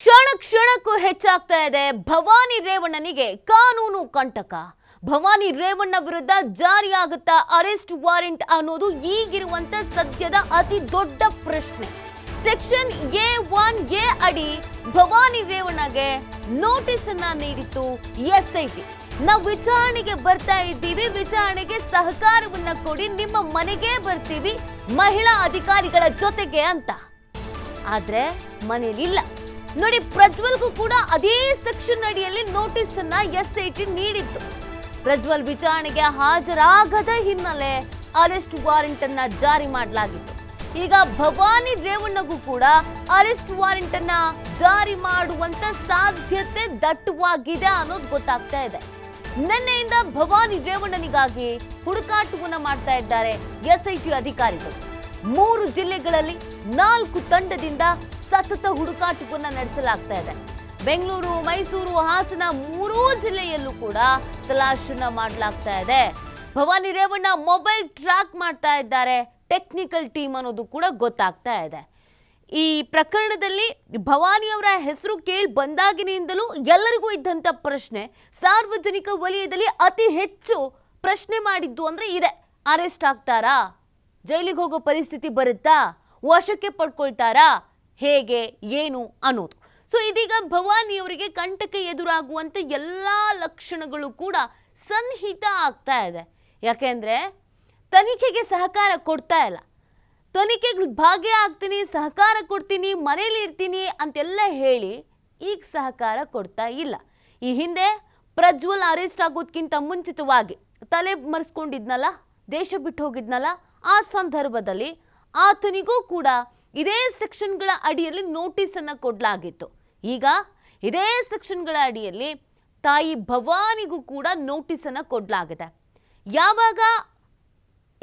ಕ್ಷಣ ಕ್ಷಣಕ್ಕೂ ಹೆಚ್ಚಾಗ್ತಾ ಇದೆ. ಭವಾನಿ ರೇವಣ್ಣನಿಗೆ ಕಾನೂನು ಕಂಟಕ. ಭವಾನಿ ರೇವಣ್ಣ ವಿರುದ್ಧ ಜಾರಿಯಾಗುತ್ತಾ ಅರೆಸ್ಟ್ ವಾರೆಂಟ್ ಅನ್ನೋದು ಈಗಿರುವಂತ ಸದ್ಯದ ಅತಿ ದೊಡ್ಡ ಪ್ರಶ್ನೆ. ಸೆಕ್ಷನ್ ಎ ಒನ್ ಎ ಅಡಿ ಭವಾನಿ ರೇವಣ್ಣಗೆ ನೋಟಿಸ್ ಅನ್ನ ನೀಡಿತ್ತು ಎಸ್ ಐ ಟಿ. ನಾವು ವಿಚಾರಣೆಗೆ ಬರ್ತಾ ಇದ್ದೀವಿ. ವಿಚಾರಣೆಗೆ ಸಹಕಾರವನ್ನ ಕೊಡಿ. ನಿಮ್ಮ ಮನೆಗೆ ಬರ್ತೀವಿ. ಮಹಿಳಾ ಅಧಿಕಾರಿಗಳ ಜೊತೆಗೆ ಅಂತ. ಆದ್ರೆ ಮನೇಲಿಲ್ಲ. ನೋಡಿ, ಪ್ರಜ್ವಲ್ಗೂ ಕೂಡ ಅದೇ ಸೆಕ್ಷನ್ ಅಡಿಯಲ್ಲಿ ನೋಟಿಸ್ ಅನ್ನ ಎಸ್ ಐ ಟಿ ನೀಡಿತ್ತು. ಪ್ರಜ್ವಲ್ ವಿಚಾರಣೆಗೆ ಹಾಜರಾಗದ ಹಿನ್ನೆಲೆ ಅರೆಸ್ಟ್ ವಾರೆಂಟ್ ಅನ್ನ ಜಾರಿ ಮಾಡಲಾಗಿತ್ತು. ಈಗ ಭವಾನಿ ರೇವಣ್ಣಗೂ ಕೂಡ ಅರೆಸ್ಟ್ ವಾರೆಂಟ್ ಅನ್ನ ಜಾರಿ ಮಾಡುವಂತ ಸಾಧ್ಯತೆ ದಟ್ಟವಾಗಿದೆ ಅನ್ನೋದು ಗೊತ್ತಾಗ್ತಾ ಇದೆ. ನಿನ್ನೆಯಿಂದ ಭವಾನಿ ರೇವಣ್ಣನಿಗಾಗಿ ಹುಡುಕಾಟವನ್ನ ಮಾಡ್ತಾ ಇದ್ದಾರೆ ಎಸ್ಐಟಿ ಅಧಿಕಾರಿಗಳು. ಮೂರು ಜಿಲ್ಲೆಗಳಲ್ಲಿ ನಾಲ್ಕು ತಂಡದಿಂದ ಸತತ ಹುಡುಕಾಟವನ್ನ ನಡೆಸಲಾಗ್ತಾ ಇದೆ. ಬೆಂಗಳೂರು, ಮೈಸೂರು, ಹಾಸನ ಮೂರೂ ಜಿಲ್ಲೆಯಲ್ಲೂ ಕೂಡ ತಲಾಶನ್ನ ಮಾಡಲಾಗ್ತಾ ಇದೆ. ಭವಾನಿ ರೇವಣ್ಣ ಮೊಬೈಲ್ ಟ್ರ್ಯಾಕ್ ಮಾಡ್ತಾ ಇದ್ದಾರೆ. ಟೆಕ್ನಿಕಲ್ ಟೀಮ್ ಅನ್ನೋದು ಕೂಡ ಗೊತ್ತಾಗ್ತಾ ಇದೆ. ಈ ಪ್ರಕರಣದಲ್ಲಿ ಭವಾನಿ ಅವರ ಹೆಸರು ಕೇಳಿ ಬಂದಾಗಿನಿಂದಲೂ ಎಲ್ಲರಿಗೂ ಇದ್ದಂಥ ಪ್ರಶ್ನೆ ಸಾರ್ವಜನಿಕ ವಲಯದಲ್ಲಿ ಅತಿ ಹೆಚ್ಚು ಪ್ರಶ್ನೆ ಮಾಡಿದ್ದು ಅಂದರೆ ಇದೆ. ಅರೆಸ್ಟ್ ಆಗ್ತಾರಾ? ಜೈಲಿಗೆ ಹೋಗೋ ಪರಿಸ್ಥಿತಿ ಬರುತ್ತಾ? ವಶಕ್ಕೆ ಪಡ್ಕೊಳ್ತಾರಾ? ಹೇಗೆ, ಏನು ಅನ್ನೋದು. ಸೊ ಇದೀಗ ಭವಾನಿ ಅವರಿಗೆ ಎದುರಾಗುವಂಥ ಎಲ್ಲ ಲಕ್ಷಣಗಳು ಕೂಡ ಸನ್ನಿಹಿತ ಆಗ್ತಾ ಇದೆ. ಯಾಕೆಂದರೆ ತನಿಖೆಗೆ ಸಹಕಾರ ಕೊಡ್ತಾ ಇಲ್ಲ. ತನಿಖೆಗೆ ಭಾಗಿಯಾಗ್ತೀನಿ ಸಹಕಾರ ಕೊಡ್ತೀನಿ, ಮನೇಲಿ ಇರ್ತೀನಿ ಅಂತೆಲ್ಲ ಹೇಳಿ ಈಗ ಸಹಕಾರ ಕೊಡ್ತಾ ಇಲ್ಲ. ಈ ಹಿಂದೆ ಪ್ರಜ್ವಲ್ ಅರೆಸ್ಟ್ ಆಗೋದಕ್ಕಿಂತ ಮುಂಚಿತವಾಗಿ ತಲೆ ಮರೆಸ್ಕೊಂಡಿದ್ನಲ್ಲ, ದೇಶ ಬಿಟ್ಟು ಹೋಗಿದ್ನಲ್ಲ, ಆ ಸಂದರ್ಭದಲ್ಲಿ ಆತನಿಗೂ ಕೂಡ ಇದೇ ಸೆಕ್ಷನ್ಗಳ ಅಡಿಯಲ್ಲಿ ನೋಟಿಸನ್ನು ಕೊಡಲಾಗಿತ್ತು. ಈಗ ಇದೇ ಸೆಕ್ಷನ್ಗಳ ಅಡಿಯಲ್ಲಿ ತಾಯಿ ಭವಾನಿಗೂ ಕೂಡ ನೋಟಿಸನ್ನು ಕೊಡಲಾಗಿದೆ. ಯಾವಾಗ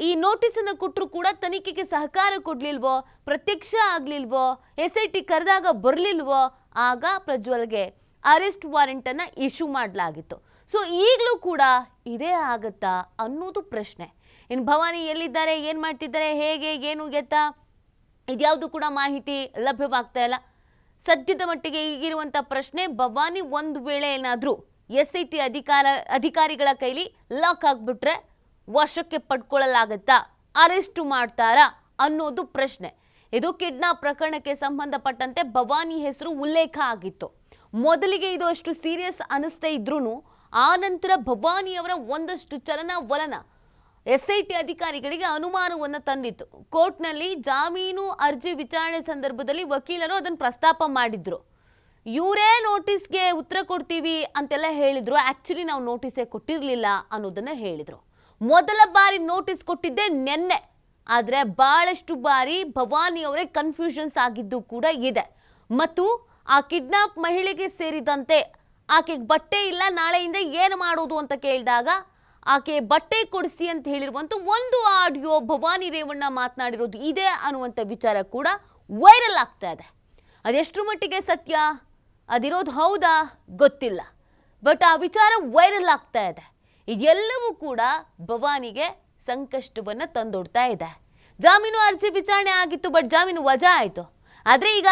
ಈ ನೋಟಿಸನ್ನು ಕೊಟ್ಟರು ಕೂಡ ತನಿಖೆಗೆ ಸಹಕಾರ ಕೊಡಲಿಲ್ವೋ, ಪ್ರತ್ಯಕ್ಷ ಆಗಲಿಲ್ವೋ ಎಸ್ ಐ ಟಿ ಕರೆದಾಗ ಬರಲಿಲ್ವೋ, ಆಗ ಪ್ರಜ್ವಲ್ಗೆ ಅರೆಸ್ಟ್ ವಾರೆಂಟ್ ಅನ್ನ ಇಶ್ಯೂ ಮಾಡಲಾಗಿತ್ತು. ಸೊ, ಈಗಲೂ ಕೂಡ ಇದೇ ಆಗತ್ತಾ ಅನ್ನೋದು ಪ್ರಶ್ನೆ. ಇನ್ನು ಭವಾನಿ ಎಲ್ಲಿದ್ದಾರೆ, ಏನು ಮಾಡ್ತಿದ್ದಾರೆ, ಹೇಗೆ, ಏನು ಎತ್ತಾ ಇದ್ಯಾವುದು ಕೂಡ ಮಾಹಿತಿ ಲಭ್ಯವಾಗ್ತಾ ಇಲ್ಲ. ಸದ್ಯದ ಮಟ್ಟಿಗೆ ಈಗಿರುವಂಥ ಪ್ರಶ್ನೆ, ಭವಾನಿ ಒಂದು ವೇಳೆ ಏನಾದರೂ ಎಸ್ ಐ ಟಿ ಅಧಿಕಾರ, ಅಧಿಕಾರಿಗಳ ಕೈಲಿ ಲಾಕ್ ಆಗಿಬಿಟ್ರೆ ವಶಕ್ಕೆ ಪಡ್ಕೊಳ್ಳಲಾಗತ್ತಾ? ಅರೆಸ್ಟು ಮಾಡ್ತಾರಾ ಅನ್ನೋದು ಪ್ರಶ್ನೆ. ಇದು ಕಿಡ್ನಾಪ್ ಪ್ರಕರಣಕ್ಕೆ ಸಂಬಂಧಪಟ್ಟಂತೆ ಭವಾನಿ ಹೆಸರು ಉಲ್ಲೇಖ ಆಗಿತ್ತು. ಮೊದಲಿಗೆ ಇದು ಅಷ್ಟು ಸೀರಿಯಸ್ ಅನಿಸ್ತಾ ಇದ್ರೂ ಆ ನಂತರ ಭವಾನಿಯವರ ಒಂದಷ್ಟು ಚಲನವಲನ ಎಸ್ ಐ ಟಿ ಅಧಿಕಾರಿಗಳಿಗೆ ಅನುಮಾನವನ್ನು ತಂದಿತ್ತು. ಕೋರ್ಟ್ನಲ್ಲಿ ಜಾಮೀನು ಅರ್ಜಿ ವಿಚಾರಣೆ ಸಂದರ್ಭದಲ್ಲಿ ವಕೀಲರು ಅದನ್ನು ಪ್ರಸ್ತಾಪ ಮಾಡಿದ್ರು. ಇವರೇ ನೋಟಿಸ್ಗೆ ಉತ್ತರ ಕೊಡ್ತೀವಿ ಅಂತೆಲ್ಲ ಹೇಳಿದ್ರು. ಆ್ಯಕ್ಚುಲಿ ನಾವು ನೋಟಿಸೇ ಕೊಟ್ಟಿರಲಿಲ್ಲ ಅನ್ನೋದನ್ನ ಹೇಳಿದರು. ಮೊದಲ ಬಾರಿ ನೋಟಿಸ್ ಕೊಟ್ಟಿದ್ದೆ ನಿನ್ನೆ. ಆದರೆ ಭಾಳಷ್ಟು ಬಾರಿ ಭವಾನಿ ಅವರೇ ಕನ್ಫ್ಯೂಷನ್ಸ್ ಆಗಿದ್ದು ಕೂಡ ಇದೆ. ಮತ್ತು ಆ ಕಿಡ್ನಾಪ್ ಮಹಿಳೆಗೆ ಸೇರಿದಂತೆ ಆಕೆಗೆ ಬಟ್ಟೆ ಇಲ್ಲ, ನಾಳೆಯಿಂದ ಏನು ಮಾಡೋದು? ಅಂತ ಕೇಳಿದಾಗ ಆಕೆ ಬಟ್ಟೆ ಕೊಡಿಸಿ ಅಂತ ಹೇಳಿರುವಂಥ ಒಂದು ಆಡಿಯೋ ಭವಾನಿ ರೇವಣ್ಣ ಮಾತನಾಡಿರೋದು ಇದೆ ಅನ್ನುವಂಥ ವಿಚಾರ ಕೂಡ ವೈರಲ್ ಆಗ್ತಾ ಇದೆ. ಅದೆಷ್ಟರ ಮಟ್ಟಿಗೆ ಸತ್ಯ? ಅದಿರೋದು ಹೌದಾ? ಗೊತ್ತಿಲ್ಲ. ಬಟ್ ಆ ವಿಚಾರ ವೈರಲ್ ಆಗ್ತಾ ಇದೆ. ಇದೆಲ್ಲವೂ ಕೂಡ ಭವಾನಿಗೆ ಸಂಕಷ್ಟವನ್ನು ತಂದೊಡ್ತಾ ಇದೆ. ಜಾಮೀನು ಅರ್ಜಿ ವಿಚಾರಣೆ ಆಗಿತ್ತು, ಬಟ್ ಜಾಮೀನು ವಜಾ ಆಯಿತು. ಆದರೆ ಈಗ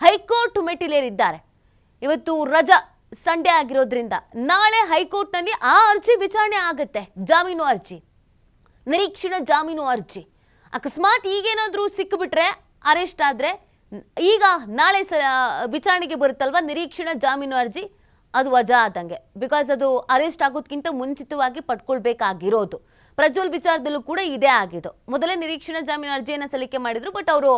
ಹೈಕೋರ್ಟ್ ಮೆಟ್ಟಿಲೇರಿದ್ದಾರೆ. ಇವತ್ತು ರಜಾ. ಸಂಡೇ ಆಗಿರೋದ್ರಿಂದ ನಾಳೆ ಹೈಕೋರ್ಟ್ನಲ್ಲಿ ಆ ಅರ್ಜಿ ವಿಚಾರಣೆ ಆಗುತ್ತೆ, ಜಾಮೀನು ಅರ್ಜಿ. ನಿರೀಕ್ಷಣಾ ಜಾಮೀನು ಅರ್ಜಿ. ಅಕಸ್ಮಾತ್ ಈಗೇನಾದರೂ ಸಿಕ್ಕಿಬಿಟ್ರೆ ಅರೆಸ್ಟ್ ಆದರೆ, ಈಗ ನಾಳೆ ಸ, ವಿಚಾರಣೆಗೆ ಬರುತ್ತಲ್ವ ನಿರೀಕ್ಷಣಾ ಜಾಮೀನು ಅರ್ಜಿ? ಅದು ವಜಾ ಆದಂಗೆ. ಬಿಕಾಸ್ ಅದು ಅರೆಸ್ಟ್ ಆಗೋದಕ್ಕಿಂತ ಮುಂಚಿತವಾಗಿ ಪಟ್ಕೊಳ್ಬೇಕಾಗಿರೋದು ಪ್ರಜ್ವಲ್ ವಿಚಾರದಲ್ಲೂ ಕೂಡ ಇದೇ ಆಗಿದ್ದು. ಮೊದಲೇ ನಿರೀಕ್ಷಣಾ ಜಾಮೀನು ಅರ್ಜಿಯನ್ನು ಸಲ್ಲಿಕೆ ಮಾಡಿದರು ಬಟ್ ಅವರು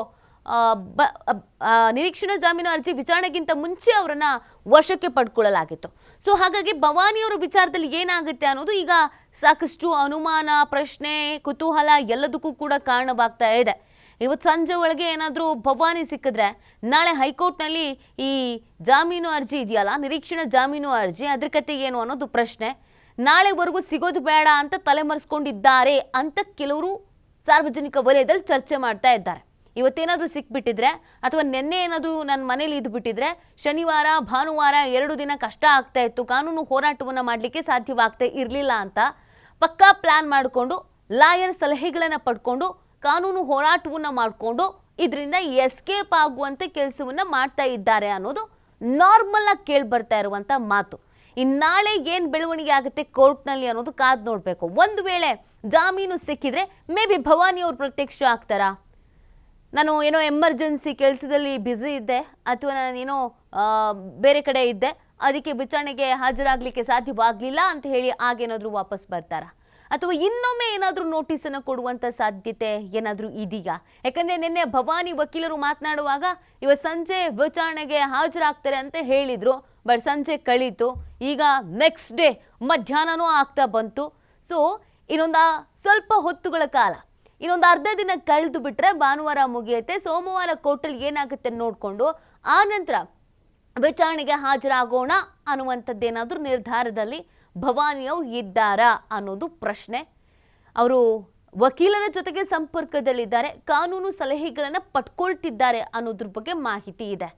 ನಿರೀಕ್ಷಣಾ ಜಾಮೀನು ಅರ್ಜಿ ವಿಚಾರಣೆಗಿಂತ ಮುಂಚೆ ಅವರನ್ನ ವಶಕ್ಕೆ ಪಡ್ಕೊಳ್ಳಲಾಗಿತ್ತು. ಸೊ ಹಾಗಾಗಿ ಭವಾನಿಯವರ ವಿಚಾರದಲ್ಲಿ ಏನಾಗುತ್ತೆ ಅನ್ನೋದು ಈಗ ಸಾಕಷ್ಟು ಅನುಮಾನ, ಪ್ರಶ್ನೆ, ಕುತೂಹಲ ಎಲ್ಲದಕ್ಕೂ ಕೂಡ ಕಾರಣವಾಗ್ತಾ ಇದೆ. ಇವತ್ತು ಸಂಜೆ ಒಳಗೆ ಏನಾದರೂ ಭವಾನಿ ಸಿಕ್ಕಿದ್ರೆ ನಾಳೆ ಹೈಕೋರ್ಟ್ನಲ್ಲಿ ಈ ಜಾಮೀನು ಅರ್ಜಿ ಇದೆಯಲ್ಲ, ನಿರೀಕ್ಷಣಾ ಜಾಮೀನು ಅರ್ಜಿ ಅದ್ರ ಕತೆ ಏನು ಅನ್ನೋದು ಪ್ರಶ್ನೆ. ನಾಳೆವರೆಗೂ ಸಿಗೋದು ಬೇಡ ಅಂತ ತಲೆಮರೆಸ್ಕೊಂಡಿದ್ದಾರೆ ಅಂತ ಕೆಲವರು ಸಾರ್ವಜನಿಕ ವಲಯದಲ್ಲಿ ಚರ್ಚೆ ಮಾಡ್ತಾ ಇದ್ದಾರೆ. ಇವತ್ತೇನಾದರೂ ಸಿಕ್ಬಿಟ್ಟಿದ್ರೆ ಅಥವಾ ನಿನ್ನೆ ಏನಾದರೂ ನನ್ನ ಮನೇಲಿ ಇದ್ಬಿಟ್ಟಿದ್ರೆ ಶನಿವಾರ, ಭಾನುವಾರ ಎರಡು ದಿನ ಕಷ್ಟ ಆಗ್ತಾ ಇತ್ತು, ಕಾನೂನು ಹೋರಾಟವನ್ನು ಮಾಡಲಿಕ್ಕೆ ಸಾಧ್ಯವಾಗ್ತಾ ಇರಲಿಲ್ಲ ಅಂತ ಪಕ್ಕಾ ಪ್ಲ್ಯಾನ್ ಮಾಡಿಕೊಂಡು, ಲಾಯರ್ ಸಲಹೆಗಳನ್ನು ಪಡ್ಕೊಂಡು, ಕಾನೂನು ಹೋರಾಟವನ್ನು ಮಾಡಿಕೊಂಡು ಇದರಿಂದ ಎಸ್ಕೇಪ್ ಆಗುವಂಥ ಕೆಲಸವನ್ನು ಮಾಡ್ತಾ ಇದ್ದಾರೆ ಅನ್ನೋದು ನಾರ್ಮಲ್ ಆಗಿ ಕೇಳಿ ಇರುವಂತ ಮಾತು. ಇನ್ನಾಳೆ ಏನ್ ಬೆಳವಣಿಗೆ ಆಗುತ್ತೆ ಕೋರ್ಟ್ನಲ್ಲಿ ಅನ್ನೋದು ಕಾದು ನೋಡಬೇಕು. ಒಂದು ವೇಳೆ ಜಾಮೀನು ಸಿಕ್ಕಿದ್ರೆ ಮೇ ಬಿ ಭವಾನಿ ಅವ್ರು ಪ್ರತ್ಯಕ್ಷ ಆಗ್ತಾರಾ? ನಾನು ಏನೋ ಎಮರ್ಜೆನ್ಸಿ ಕೆಲಸದಲ್ಲಿ ಬ್ಯುಸಿ ಇದ್ದೆ, ಅಥವಾ ನಾನೇನೋ ಬೇರೆ ಕಡೆ ಇದ್ದೆ, ಅದಕ್ಕೆ ವಿಚಾರಣೆಗೆ ಹಾಜರಾಗಲಿಕ್ಕೆ ಸಾಧ್ಯವಾಗಲಿಲ್ಲ ಅಂತ ಹೇಳಿ ಆಗೇನಾದರೂ ವಾಪಸ್ ಬರ್ತಾರಾ? ಅಥವಾ ಇನ್ನೊಮ್ಮೆ ಏನಾದರೂ ನೋಟಿಸನ್ನು ಕೊಡುವಂಥ ಸಾಧ್ಯತೆ ಏನಾದರೂ ಇದೆಯಾ? ಯಾಕಂದರೆ ನಿನ್ನೆ ಭವಾನಿ ವಕೀಲರು ಮಾತನಾಡುವಾಗ ಇವತ್ತು ಸಂಜೆ ವಿಚಾರಣೆಗೆ ಹಾಜರಾಗ್ತಾರೆ ಅಂತ ಹೇಳಿದರು, ಬಟ್ ಸಂಜೆ ಕಳೀತು, ಈಗ ನೆಕ್ಸ್ಟ್ ಡೇ ಮಧ್ಯಾಹ್ನನೂ ಆಗ್ತಾ ಬಂತು. ಸೊ ಇನ್ನೊಂದು ಸ್ವಲ್ಪ ಹೊತ್ತುಗಳ ಕಾಲ. ಇನ್ನೊಂದು ಅರ್ಧ ದಿನ ಕಳೆದು ಬಿಟ್ರೆ ಭಾನುವಾರ ಮುಗಿಯುತ್ತೆ. ಸೋಮವಾರ ಕೋರ್ಟಲ್ಲಿ ಏನಾಗುತ್ತೆ ನೋಡಿಕೊಂಡು ಆ ನಂತರ ವಿಚಾರಣೆಗೆ ಹಾಜರಾಗೋಣ ಅನ್ನುವಂಥದ್ದೇನಾದರೂ ನಿರ್ಧಾರದಲ್ಲಿ ಭವಾನಿಯವ್ ಅವ್ರು ಇದ್ದಾರಾ ಅನ್ನೋದು ಪ್ರಶ್ನೆ. ಅವರು ವಕೀಲರ ಜೊತೆಗೆ ಸಂಪರ್ಕದಲ್ಲಿದ್ದಾರೆ, ಕಾನೂನು ಸಲಹೆಗಳನ್ನು ಪಟ್ಕೊಳ್ತಿದ್ದಾರೆ ಅನ್ನೋದ್ರ ಬಗ್ಗೆ ಮಾಹಿತಿ ಇದೆ.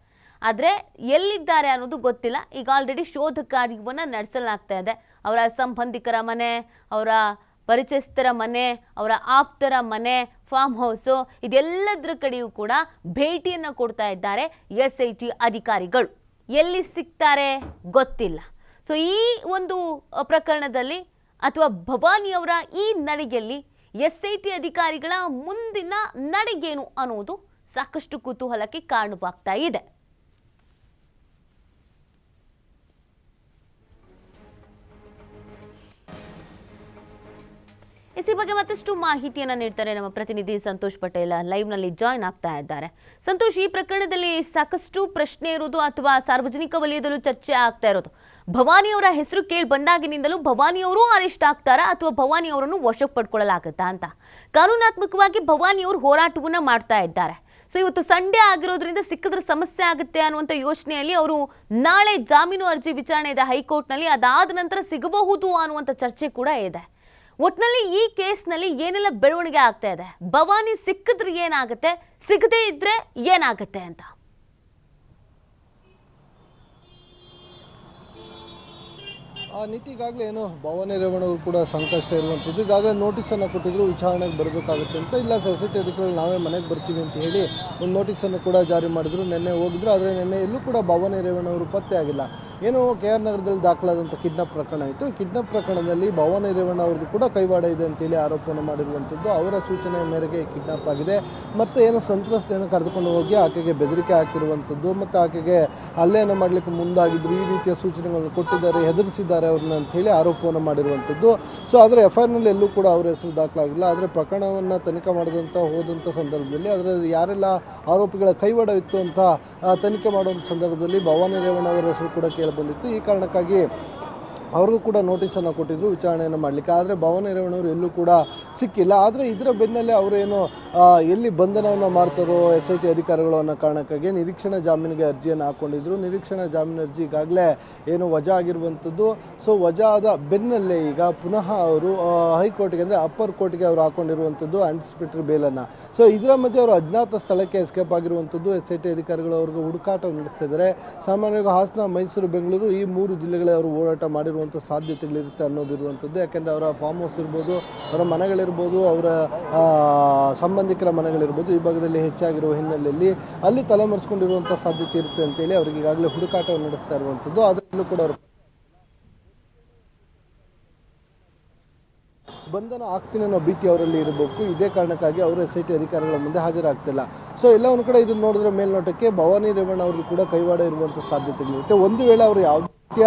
ಆದರೆ ಎಲ್ಲಿದ್ದಾರೆ ಅನ್ನೋದು ಗೊತ್ತಿಲ್ಲ. ಈಗ ಆಲ್ರೆಡಿ ಶೋಧ ಕಾರ್ಯವನ್ನು ನಡೆಸಲಾಗ್ತಾ ಇದೆ. ಅವರ ಸಂಬಂಧಿಕರ ಮನೆ, ಅವರ ಪರಿಚಯಸ್ಥರ ಮನೆ, ಅವರ ಆಪ್ತರ ಮನೆ ಫಾರ್ಮ್ ಹೌಸು ಇದೆಲ್ಲದರ ಕಡೆಯೂ ಕೂಡ ಭೇಟಿಯನ್ನು ಕೊಡ್ತಾ ಇದ್ದಾರೆ ಎಸ್ ಐ ಟಿ ಅಧಿಕಾರಿಗಳು. ಎಲ್ಲಿ ಸಿಗ್ತಾರೆ ಗೊತ್ತಿಲ್ಲ. ಸೊ ಈ ಒಂದು ಪ್ರಕರಣದಲ್ಲಿ ಅಥವಾ ಭವಾನಿಯವರ ಈ ನಡಿಗೆಯಲ್ಲಿ ಎಸ್ ಐ ಟಿ ಅಧಿಕಾರಿಗಳ ಮುಂದಿನ ನಡಿಗೇನು ಅನ್ನೋದು ಸಾಕಷ್ಟು ಕುತೂಹಲಕ್ಕೆ ಕಾರಣವಾಗ್ತಾ ಇದೆ. ಈ ಬಗ್ಗೆ ಮತ್ತಷ್ಟು ಮಾಹಿತಿಯನ್ನು ನೀಡ್ತಾರೆ ನಮ್ಮ ಪ್ರತಿನಿಧಿ ಸಂತೋಷ್ ಪಟೇಲ್. ಲೈವ್ನಲ್ಲಿ ಜಾಯ್ನ್ ಆಗ್ತಾ ಇದ್ದಾರೆ. ಸಂತೋಷ್, ಈ ಪ್ರಕರಣದಲ್ಲಿ ಸಾಕಷ್ಟು ಪ್ರಶ್ನೆ ಇರೋದು ಅಥವಾ ಸಾರ್ವಜನಿಕ ವಲಯದಲ್ಲೂ ಚರ್ಚೆ ಆಗ್ತಾ ಇರೋದು? ಭವಾನಿಯವರ ಹೆಸರು ಕೇಳಿ ಬಂದಾಗಿನಿಂದಲೂ ಭವಾನಿಯವರು ಅರೆಸ್ಟ್ ಆಗ್ತಾರಾ ಅಥವಾ ಭವಾನಿ ಅವರನ್ನು ವಶಕ್ಕೆ ಪಡ್ಕೊಳ್ಳಲಾಗುತ್ತಾ ಅಂತ? ಕಾನೂನಾತ್ಮಕವಾಗಿ ಭವಾನಿಯವರು ಹೋರಾಟವನ್ನ ಮಾಡ್ತಾ ಇದ್ದಾರೆ. ಸೊ ಇವತ್ತು ಸಂಡೇ ಆಗಿರೋದ್ರಿಂದ ಸಿಕ್ಕಿದ್ರೆ ಸಮಸ್ಯೆ ಆಗುತ್ತೆ ಅನ್ನುವಂಥ ಯೋಚನೆಯಲ್ಲಿ ಅವರು ನಾಳೆ ಜಾಮೀನು ಅರ್ಜಿ ವಿಚಾರಣೆ ಇದೆ ಹೈಕೋರ್ಟ್ನಲ್ಲಿ. ಅದಾದ ನಂತರ ಸಿಗಬಹುದು ಅನ್ನುವಂಥ ಚರ್ಚೆ ಕೂಡ ಇದೆ. ಒಟ್ನಲ್ಲಿ ಈ ಕೇಸ್ನಲ್ಲಿ ಏನೆಲ್ಲ ಬೆಳವಣಿಗೆ ಆಗ್ತಾ ಇದೆ? ಭವಾನಿ ಸಿಕ್ಕಿದ್ರೆ ಏನಾಗುತ್ತೆ? ಸಿಗದೇ ಇದ್ರೆ ಏನಾಗುತ್ತೆ ಅಂತ? ಆ ಈಗಾಗಲೇ ಏನು? ಭವಾನಿ ರೇವಣ್ಣ ಅವರು ಕೂಡ ಸಂಕಷ್ಟ ಇರುವಂಥದ್ದು. ಈಗಾಗಲೇ ನೋಟಿಸನ್ನು ಕೊಟ್ಟಿದ್ರು, ವಿಚಾರಣೆಗೆ ಬರಬೇಕಾಗುತ್ತೆ ಅಂತ. ಇಲ್ಲ ಸೊಸೈಟಿ ಅಧಿಕಾರಿಗಳು ನಾವೇ ಮನೆಗೆ ಬರ್ತೀವಿ ಅಂತ ಹೇಳಿ ಒಂದು ನೋಟಿಸನ್ನು ಕೂಡ ಜಾರಿ ಮಾಡಿದ್ರು. ನಿನ್ನೆ ಹೋಗಿದ್ರು, ಆದರೆ ನಿನ್ನೆ ಎಲ್ಲೂ ಕೂಡ ಭವಾನಿ ರೇವಣ್ಣ ಅವರು ಪತ್ತೆ ಆಗಿಲ್ಲ. ಏನು ಕೆ ಆರ್ ನಗರದಲ್ಲಿ ದಾಖಲಾದಂಥ ಕಿಡ್ನಾಪ್ ಪ್ರಕರಣ ಇತ್ತು. ಕಿಡ್ನಾಪ್ ಪ್ರಕರಣದಲ್ಲಿ ಭವಾನಿ ರೇವಣ್ಣ ಅವ್ರದ್ದು ಕೂಡ ಕೈವಾಡ ಇದೆ ಅಂತೇಳಿ ಆರೋಪವನ್ನು ಮಾಡಿರುವಂಥದ್ದು ಅವರ ಸೂಚನೆ ಮೇರೆಗೆ ಕಿಡ್ನಾಪ್ ಆಗಿದೆ. ಮತ್ತು ಏನೋ ಸಂತ್ರಸ್ತೆಯನ್ನು ಕರೆದುಕೊಂಡು ಹೋಗಿ ಆಕೆಗೆ ಬೆದರಿಕೆ ಹಾಕಿರುವಂಥದ್ದು ಮತ್ತು ಆಕೆಗೆ ಹಲ್ಲೆಯನ್ನು ಮಾಡಲಿಕ್ಕೆ ಮುಂದಾಗಿದ್ದರು ಈ ರೀತಿಯ ಸೂಚನೆಗಳನ್ನು ಕೊಟ್ಟಿದ್ದಾರೆ, ಹೆದರಿಸಿದ್ದಾರೆ ಅವ್ರನ್ನ ಅಂಥೇಳಿ ಆರೋಪವನ್ನು ಮಾಡಿರುವಂಥದ್ದು ಸೊ ಆದರೆ ಎಫ್ ಐ ಆರ್ನಲ್ಲಿ ಎಲ್ಲೂ ಕೂಡ ಅವರ ಹೆಸರು ದಾಖಲಾಗಿಲ್ಲ. ಆದರೆ ಪ್ರಕರಣವನ್ನು ತನಿಖೆ ಮಾಡಿದಂಥ ಹೋದಂಥ ಸಂದರ್ಭದಲ್ಲಿ ಅದರ ಯಾರೆಲ್ಲ ಆರೋಪಿಗಳ ಕೈವಾಡವಿತ್ತು ಅಂತ ತನಿಖೆ ಮಾಡುವಂಥ ಸಂದರ್ಭದಲ್ಲಿ ಭವಾನಿ ರೇವಣ್ಣ ಅವರ ಹೆಸರು ಕೂಡ ಕೇಳಿಬಂದಿತ್ತು ಈ ಕಾರಣಕ್ಕಾಗಿ ಅವ್ರಿಗೂ ಕೂಡ ನೋಟಿಸನ್ನು ಕೊಟ್ಟಿದ್ರು, ವಿಚಾರಣೆಯನ್ನು ಮಾಡಲಿಕ್ಕೆ. ಆದರೆ ಭವನ ರೇವಣ್ಣವರು ಎಲ್ಲೂ ಕೂಡ ಸಿಕ್ಕಿಲ್ಲ. ಆದರೆ ಇದರ ಬೆನ್ನಲ್ಲೇ ಅವರೇನು ಎಲ್ಲಿ ಬಂಧನವನ್ನು ಮಾಡ್ತಾರೋ ಎಸ್ ಐ ಟಿ ಅಧಿಕಾರಿಗಳು ಅನ್ನೋ ಕಾರಣಕ್ಕಾಗಿ ನಿರೀಕ್ಷಣಾ ಜಾಮೀನಿಗೆ ಅರ್ಜಿಯನ್ನು ಹಾಕ್ಕೊಂಡಿದ್ರು ನಿರೀಕ್ಷಣಾ ಜಾಮೀನು ಅರ್ಜಿ ಈಗಾಗಲೇ ಏನು ವಜಾ ಆಗಿರುವಂಥದ್ದು. ಸೊ ವಜಾ ಆದ ಬೆನ್ನಲ್ಲೇ ಈಗ ಪುನಃ ಅವರು ಹೈಕೋರ್ಟ್ಗೆ ಅಂದರೆ ಅಪ್ಪರ್ ಕೋರ್ಟ್ಗೆ ಅವರು ಹಾಕ್ಕೊಂಡಿರುವಂಥದ್ದು ಆಂಟಿಸಿಪೇಟರಿ ಬೇಲನ್ನು ಸೊ ಇದರ ಮಧ್ಯೆ ಅವರು ಅಜ್ಞಾತ ಸ್ಥಳಕ್ಕೆ ಎಸ್ಕೇಪ್ ಆಗಿರುವಂಥದ್ದು. ಎಸ್ ಐ ಟಿ ಅಧಿಕಾರಿಗಳು ಅವ್ರಿಗೆ ಹುಡುಕಾಟ ನಡೆಸ್ತಿದ್ದಾರೆ ಸಾಮಾನ್ಯವಾಗಿ ಹಾಸನ, ಮೈಸೂರು, ಬೆಂಗಳೂರು ಈ ಮೂರು ಜಿಲ್ಲೆಗಳೇ ಅವರು ಓಡಾಟ ಮಾಡಿರುವಂಥ ಸಾಧ್ಯತೆಗಳಿರುತ್ತೆ ಅನ್ನೋದಿರುವಂಥದ್ದು. ಯಾಕೆಂದರೆ ಅವರ ಫಾರ್ಮ್ ಹೌಸ್ ಇರ್ಬೋದು, ಅವರ ಮನೆಗಳಿರ್ಬೋದು, ಅವರ ಸಂಬಂಧಿಕರ ಮನೆಗಳಿರ್ಬೋದು ಈ ಭಾಗದಲ್ಲಿ ಹೆಚ್ಚಾಗಿರುವ ಹಿನ್ನೆಲೆಯಲ್ಲಿ ಅಲ್ಲಿ ತಲೆಮರೆಸ್ಕೊಂಡಿರುವಂಥ ಸಾಧ್ಯತೆ ಇರುತ್ತೆ ಅಂತೇಳಿ ಅವರಿಗೆ ಈಗಾಗಲೇ ಹುಡುಕಾಟವನ್ನು ನಡೆಸ್ತಾ ಇರುವಂಥದ್ದು. ಅದರಲ್ಲೂ ಕೂಡ ಅವರು ಬಂಧನ ಆಗ್ತೀನಿ ಅನ್ನೋ ಭೀತಿ ಅವರಲ್ಲಿ ಇರಬೇಕು. ಇದೇ ಕಾರಣಕ್ಕಾಗಿ ಅವರು ಎಸ್ ಐ ಟಿ ಅಧಿಕಾರಿಗಳ ಮುಂದೆ ಹಾಜರಾಗ್ತಿಲ್ಲ ಸೊ ಎಲ್ಲವನ್ನು ಕೂಡ ಇದನ್ನು ನೋಡಿದ್ರೆ ಮೇಲ್ನೋಟಕ್ಕೆ ಭವಾನಿ ರೇವಣ್ಣ ಅವ್ರದ್ದು ಕೂಡ ಕೈವಾಡ ಇರುವಂಥ ಸಾಧ್ಯತೆಗಳಿರುತ್ತೆ. ಒಂದು ವೇಳೆ ಅವರು ಯಾವ ರೀತಿಯ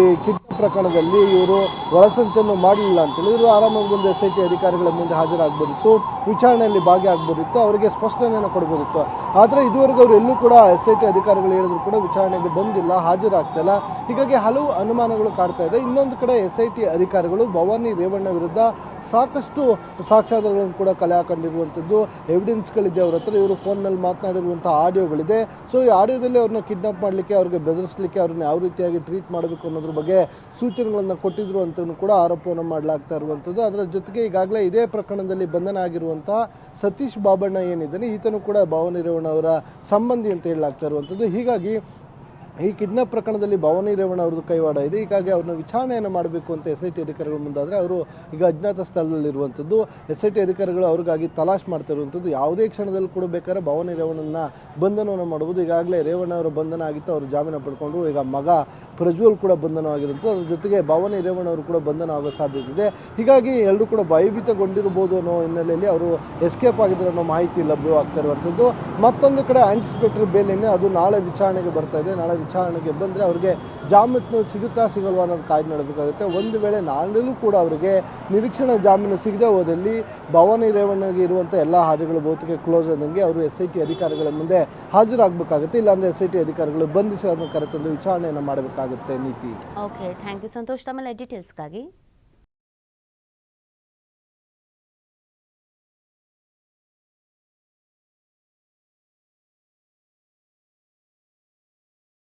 ಈ ಕಿಡ್ನಾಪ್ ಪ್ರಕರಣದಲ್ಲಿ ಇವರು ಒಳಸಂಚನ್ನು ಮಾಡಲಿಲ್ಲ ಅಂತ ಹೇಳಿದ್ರು. ಆರಾಮಾಗಿ ಬಂದು ಎಸ್ ಐ ಟಿ ಅಧಿಕಾರಿಗಳ ಮುಂದೆ ಹಾಜರಾಗ್ಬೋದಿತ್ತು. ವಿಚಾರಣೆಯಲ್ಲಿ ಭಾಗಿಯಾಗ್ಬೋದಿತ್ತು. ಅವರಿಗೆ ಸ್ಪಷ್ಟನೆಯನ್ನು ಕೊಡ್ಬೋದಿತ್ತು. ಆದರೆ ಇದುವರೆಗೂ ಅವರು ಎಲ್ಲೂ ಕೂಡ ಎಸ್ ಐ ಟಿ ಅಧಿಕಾರಿಗಳು ಹೇಳಿದ್ರು ಕೂಡ ವಿಚಾರಣೆಗೆ ಬಂದಿಲ್ಲ, ಹಾಜರಾಗ್ತಿಲ್ಲ. ಹೀಗಾಗಿ ಹಲವು ಅನುಮಾನಗಳು ಕಾಡ್ತಾ ಇದೆ. ಇನ್ನೊಂದು ಕಡೆ ಎಸ್ ಐ ಟಿ ಅಧಿಕಾರಿಗಳು ಭವಾನಿ ರೇವಣ್ಣ ವಿರುದ್ಧ ಸಾಕಷ್ಟು ಸಾಕ್ಷ್ಯಾಧಾರಗಳನ್ನು ಕೂಡ ಕಲೆ ಹಾಕೊಂಡಿರುವಂಥದ್ದು ಎವಿಡೆನ್ಸ್ಗಳಿದೆ ಅವ್ರ ಹತ್ರ. ಇವರು ಫೋನ್ನಲ್ಲಿ ಮಾತನಾಡಿರುವಂಥ ಆಡಿಯೋಗಳಿದೆ. ಸೊ ಈ ಆಡಿಯೋದಲ್ಲಿ ಅವ್ರನ್ನ ಕಿಡ್ನಾಪ್ ಮಾಡಲಿಕ್ಕೆ, ಅವ್ರಿಗೆ ಬೆದರಿಸಲಿಕ್ಕೆ ಅವ್ರನ್ನ ಯಾವ ರೀತಿಯಾಗಿ ಟ್ರೀಟ್ ಮಾಡಬೇಕು ಅನ್ನೋದ್ರ ಬಗ್ಗೆ ಸೂಚನೆಗಳನ್ನು ಕೊಟ್ಟಿದ್ರು ಅಂತಲೂ ಕೂಡ ಆರೋಪವನ್ನು ಮಾಡಲಾಗ್ತಾ ಇರುವಂಥದ್ದು ಅದರ ಜೊತೆಗೆ ಈಗಾಗಲೇ ಇದೇ ಪ್ರಕರಣದಲ್ಲಿ ಬಂಧನ ಆಗಿರುವಂಥ ಸತೀಶ್ ಬಾಬಣ್ಣ ಏನಿದ್ದಾನೆ, ಈತನು ಕೂಡ ಭಾವನಿ ರೇವಣ್ಣ ಅವರ ಸಂಬಂಧಿ ಅಂತ ಹೇಳಲಾಗ್ತಾ ಇರುವಂಥದ್ದು ಹೀಗಾಗಿ ಈ ಕಿಡ್ನಾಪ್ ಪ್ರಕರಣದಲ್ಲಿ ಭವಾನಿ ರೇವಣ್ಣ ಅವ್ರದ್ದು ಕೈವಾಡ ಇದೆ. ಹೀಗಾಗಿ ಅವ್ರನ್ನ ವಿಚಾರಣೆಯನ್ನು ಮಾಡಬೇಕು ಅಂತ ಎಸ್ ಐ ಟಿ ಅಧಿಕಾರಿಗಳು ಮುಂದಾದರೆ ಅವರು ಈಗ ಅಜ್ಞಾತ ಸ್ಥಳದಲ್ಲಿರುವಂಥದ್ದು ಎಸ್ ಐ ಟಿ ಅಧಿಕಾರಿಗಳು ಅವ್ರಿಗಾಗಿ ತಲಾಶ್ ಮಾಡ್ತಾ ಇರುವಂಥದ್ದು ಯಾವುದೇ ಕ್ಷಣದಲ್ಲಿ ಕೂಡ ಬೇಕಾದ್ರೆ ಭವಾನಿ ರೇವಣ್ಣನ ಬಂಧನವನ್ನು ಮಾಡಬಹುದು ಈಗಾಗಲೇ ರೇವಣ್ಣ ಅವರ ಬಂಧನ ಆಗಿತ್ತು. ಅವರು ಜಾಮೀನು ಪಡ್ಕೊಂಡ್ರು. ಈಗ ಮಗ ಪ್ರಜ್ವಲ್ ಕೂಡ ಬಂಧನವಾಗಿರುತ್ತೆ ಅದ್ರ ಜೊತೆಗೆ ಭಾವನೆ ರೇವಣ್ಣ ಅವರು ಕೂಡ ಬಂಧನ ಆಗೋ ಸಾಧ್ಯತೆ ಇದೆ. ಹೀಗಾಗಿ ಎಲ್ಲರೂ ಕೂಡ ಭಯಭೀತಗೊಂಡಿರ್ಬೋದು ಅನ್ನೋ ಹಿನ್ನೆಲೆಯಲ್ಲಿ ಅವರು ಎಸ್ಕೇಪ್ ಆಗಿದ್ದಾರೆ ಅನ್ನೋ ಮಾಹಿತಿ ಲಭ್ಯವಾಗ್ತಿರುವಂಥದ್ದು ಮತ್ತೊಂದು ಕಡೆ ಆಂಟಿಸಿಪೇಟರಿ ಬೇಲಿನೇ ಅದು ನಾಳೆ ವಿಚಾರಣೆಗೆ ಬರ್ತಾ ಇದೆ. ನಾಳೆ ವಿಚಾರಣೆಗೆ ಬಂದರೆ ಅವರಿಗೆ ಜಾಮೀನು ಸಿಗುತ್ತಾ ಸಿಗಲ್ವಾ ಅನ್ನೋದು ಕಾಯ್ದು ನೋಡಬೇಕಾಗುತ್ತೆ. ಒಂದು ವೇಳೆ ನಾಳೆಯೂ ಕೂಡ ಅವರಿಗೆ ನಿರೀಕ್ಷಣಾ ಜಾಮೀನು ಸಿಗದೆ ಹೋದಲ್ಲಿ ಭವಾನಿ ರೇವಣ್ಣಗೆ ಇರುವಂಥ ಎಲ್ಲ ಹಾದಿಗಳು ಬಹುತೇಕ ಕ್ಲೋಸ್ ಆದಂಗೆ ಅವರು ಎಸ್ ಐ ಟಿ ಅಧಿಕಾರಿಗಳ ಮುಂದೆ ಹಾಜರಾಗಬೇಕಾಗುತ್ತೆ. ಇಲ್ಲಾಂದರೆ ಎಸ್ ಐ ಟಿ ಅಧಿಕಾರಿಗಳು ಬಂಧಿಸಿ ಅವ್ರನ್ನ ಕರೆತಂದು ವಿಚಾರಣೆಯನ್ನು ಮಾಡಬೇಕಾಗುತ್ತೆ. ನೀತಿ. ಓಕೆ ಥ್ಯಾಂಕ್ ಯು ಸಂತೋಷ್ ತಮ್ಮೆಲ್ಲ ಡೀಟೇಲ್ಸ್ಗಾಗಿ